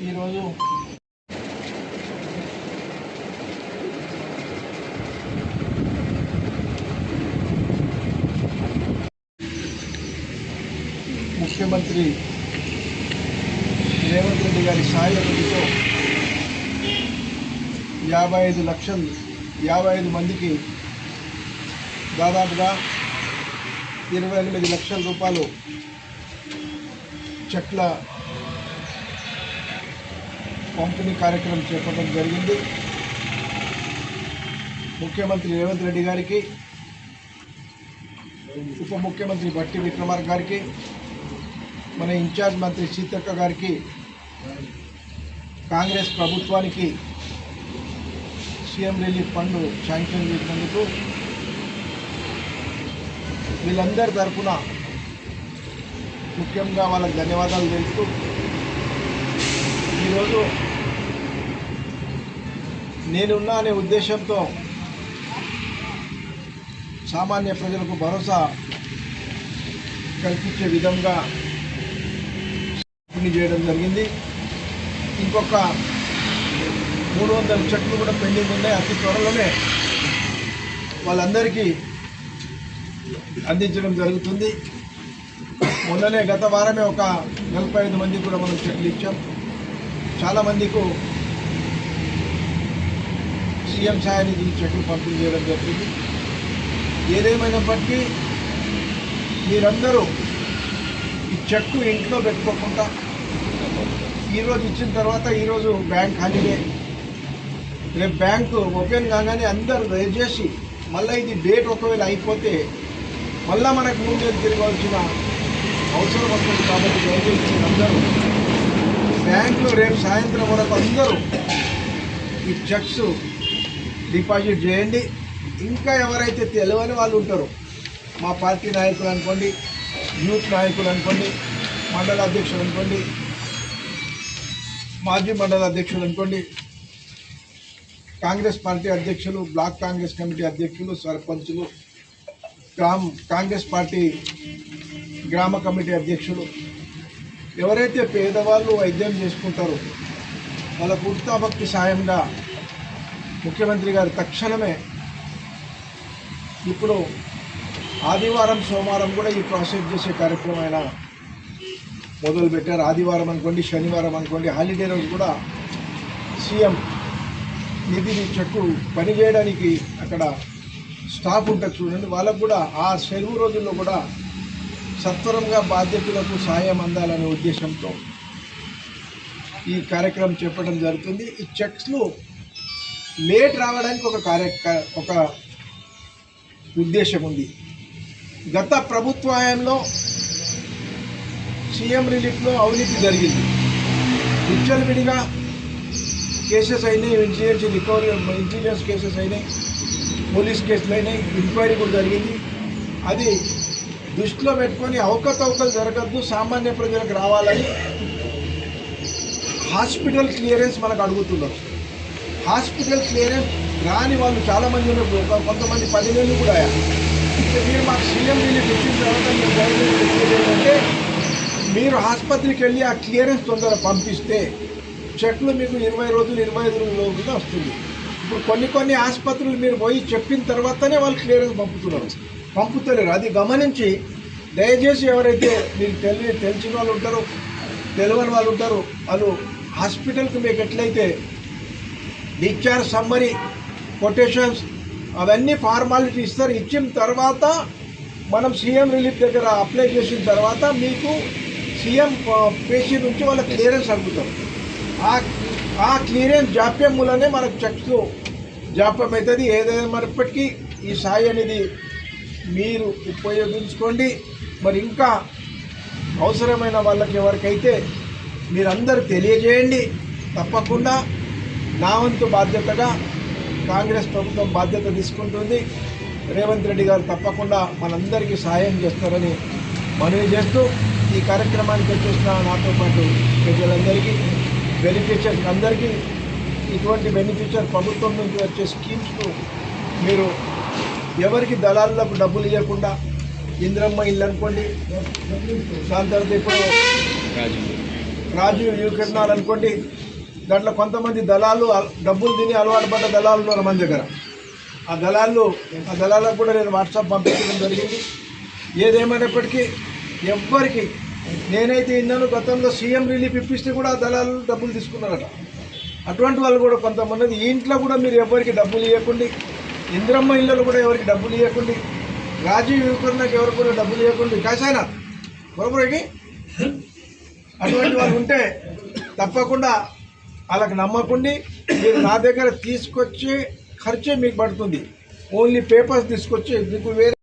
ఈరోజు ముఖ్యమంత్రి రేవంత్ రెడ్డి గారి సాయంతో యాభై ఐదు లక్షలు యాభై ఐదు మందికి దాదాపుగా ఇరవై ఎనిమిది లక్షల రూపాయలు చెట్ల పంపిణీ కార్యక్రమం చేపట్టడం జరిగింది. ముఖ్యమంత్రి రేవంత్ రెడ్డి గారికి ఉప ముఖ్యమంత్రి బట్టి విక్రమార్ గారికి మన ఇన్ఛార్జ్ మంత్రి సీతక్క గారికి కాంగ్రెస్ ప్రభుత్వానికి సీఎం రిలీఫ్ ఫండ్ శాంక్షన్ చేసినందుకు వీళ్ళందరి తరఫున ముఖ్యంగా వాళ్ళకి ధన్యవాదాలు తెలుపుతూ ఈరోజు నేనున్నా అనే ఉద్దేశంతో సామాన్య ప్రజలకు భరోసా కల్పించే విధంగా చేయడం జరిగింది. ఇంకొక మూడు వందల చెట్లు కూడా పెండింగ్ ఉన్నాయి. అతి త్వరలోనే వాళ్ళందరికీ అందించడం జరుగుతుంది. మొన్ననే గత వారమే ఒక నలభై ఐదు మందికి కూడా మనం చెట్లు ఇచ్చాం. చాలామందికి సీఎం సాయానికి ఈ చెట్లు పంపిణీ చేయడం జరిగింది. ఏదేమైనప్పటికీ మీరందరూ ఈ చెక్కు ఇంట్లో పెట్టుకోకుండా ఈరోజు ఇచ్చిన తర్వాత ఈరోజు బ్యాంక్ హాలిడే. రేపు బ్యాంకు ఓపెన్ కాగానే అందరూ దయచేసి మళ్ళీ ఇది డేట్ ఒకవేళ అయిపోతే మళ్ళీ మనకు ముందు తిరగాల్సిన అవసరం వస్తుంది కాబట్టి దయచేసి అందరూ బ్యాంకులో రేపు సాయంత్రం వరకు అందరూ ఈ చెక్స్ డిపాజిట్ చేయండి. ఇంకా ఎవరైతే తెలియని వాళ్ళు ఉంటారో మా పార్టీ నాయకులు అనుకోండి యూత్ నాయకులు అనుకోండి మండల అధ్యక్షులు అనుకోండి మాజీ మండల అధ్యక్షులు అనుకోండి కాంగ్రెస్ పార్టీ అధ్యక్షులు బ్లాక్ కాంగ్రెస్ కమిటీ అధ్యక్షులు సర్పంచులు గ్రామ కాంగ్రెస్ పార్టీ గ్రామ కమిటీ అధ్యక్షులు. ఎవరైతే పేదవాళ్ళు వైద్యం చేసుకుంటారో వాళ్ళ పూర్తాభక్తి సాయంగా ముఖ్యమంత్రి గారు తక్షణమే ఇప్పుడు ఆదివారం సోమవారం కూడా ఈ ప్రాసెస్ చేసే కార్యక్రమం ఆయన పెట్టారు ఆదివారం అనుకోండి శనివారం అనుకోండి హాలిడే రోజు కూడా సీఎం నిధి చెక్కు పని చేయడానికి అక్కడ స్టాఫ్ ఉంటుంది చూడండి. వాళ్ళకు కూడా ఆ సెలవు రోజుల్లో కూడా సత్వరంగా బాధ్యతలకు సాయం అందాలనే ఉద్దేశంతో ఈ కార్యక్రమం చెప్పడం జరుగుతుంది. ఈ చెక్స్లు లేట్ రావడానికి ఒక కార్య ఒక ఉద్దేశం ఉంది. గత ప్రభుత్వ హయాంలో సీఎం రిలీఫ్లో అవినీతి జరిగింది. విచ్చలవిడిగా కేసెస్ అయినాయి ఇన్సూరెన్స్ రికవరీ ఇన్సూరెన్స్ కేసెస్ అయినాయి పోలీస్ కేసులు అయినాయి ఎంక్వైరీ కూడా జరిగింది. అది దృష్టిలో పెట్టుకొని అవకతవకలు జరగద్దు సామాన్య ప్రజలకు రావాలని హాస్పిటల్ క్లియరెన్స్ మనకు అడుగుతున్నారు. హాస్పిటల్ క్లియరెన్స్ రాని వాళ్ళు చాలామంది ఉన్నారు. కొంతమంది పదివేలు కూడా అయ్యారు. మీరు మాకు సీఎం రిలీఫ్ ఇచ్చిన తర్వాత మీరు మీరు ఆసుపత్రికి వెళ్ళి ఆ క్లియరెన్స్ తొందరగా పంపిస్తే చెట్లు మీకు ఇరవై రోజులు ఇరవై ఐదు రోజులు వస్తుంది. ఇప్పుడు కొన్ని కొన్ని ఆసుపత్రులు మీరు పోయి చెప్పిన తర్వాతనే వాళ్ళు క్లియర్గా పంపుతున్నారు. పంపుతలేరు. అది గమనించి దయచేసి ఎవరైతే మీకు తెలియ తెలిసిన వాళ్ళు ఉంటారో తెలియని వాళ్ళు ఉంటారో వాళ్ళు హాస్పిటల్కి మీకు ఎట్లయితే డిశ్చార్జ్ సమ్మరీ కొటేషన్స్ అవన్నీ ఫార్మాలిటీ ఇస్తారు. ఇచ్చిన తర్వాత మనం సీఎం రిలీఫ్ దగ్గర అప్లై చేసిన తర్వాత మీకు సీఎం పేషీ నుంచి వాళ్ళ క్లియరెన్స్ అడుగుతారు. ఆ ఆ క్లియరెన్స్ జాప్యం మూలనే మనకు చెక్స్ జాప్యం అవుతుంది ఏదైనా మరిప్పటికీ ఈ సాయి అనేది మీరు ఉపయోగించుకోండి. మరి ఇంకా అవసరమైన వాళ్ళకి ఎవరికైతే మీరందరూ తెలియజేయండి. తప్పకుండా నా వంతు బాధ్యతగా కాంగ్రెస్ ప్రభుత్వం బాధ్యత తీసుకుంటుంది. రేవంత్ రెడ్డి గారు తప్పకుండా మనందరికీ సహాయం చేస్తారని మనవి చేస్తూ ఈ కార్యక్రమానికి వచ్చేసిన నాతో పాటు ప్రజలందరికీ బెనిఫిషియర్స్ అందరికీ ఇటువంటి బెనిఫిషియర్ ప్రభుత్వం నుంచి వచ్చే స్కీమ్స్ను మీరు ఎవరికి దళాలకు డబ్బులు ఇవ్వకుండా ఇంద్రమ్మ ఇల్లు అనుకోండి దాని తర్వాత ఇప్పుడు రాజు యువకిరణాలు అనుకోండి దాంట్లో కొంతమంది దళాలు డబ్బులు తిని అలవాటు పడ్డ దళాలు ఉన్నారు మన దగ్గర. ఆ దళాలు ఆ దళాలకు కూడా నేను వాట్సాప్ పంపించడం జరిగింది. ఏదేమైనప్పటికీ ఎవ్వరికి నేనైతే విన్నాను గతంలో సీఎం రిలీఫ్ ఇప్పిస్తే కూడా దళాలు డబ్బులు తీసుకున్నారట. అటువంటి వాళ్ళు కూడా కొంతమంది. ఇంట్లో కూడా మీరు ఎవరికి డబ్బులు ఇవ్వకండి ఇంద్రమ్మ ఇళ్ళలో కూడా ఎవరికి డబ్బులు ఇవ్వకండి రాజీవ్ యువకులకు ఎవరికి కూడా డబ్బులు ఇవ్వకండి కాసాయన బరోబరికి అటువంటి వాళ్ళు ఉంటే తప్పకుండా వాళ్ళకి నమ్మకుండి. మీరు నా దగ్గర తీసుకొచ్చే ఖర్చే మీకు పడుతుంది. ఓన్లీ పేపర్స్ తీసుకొచ్చి మీకు వేరే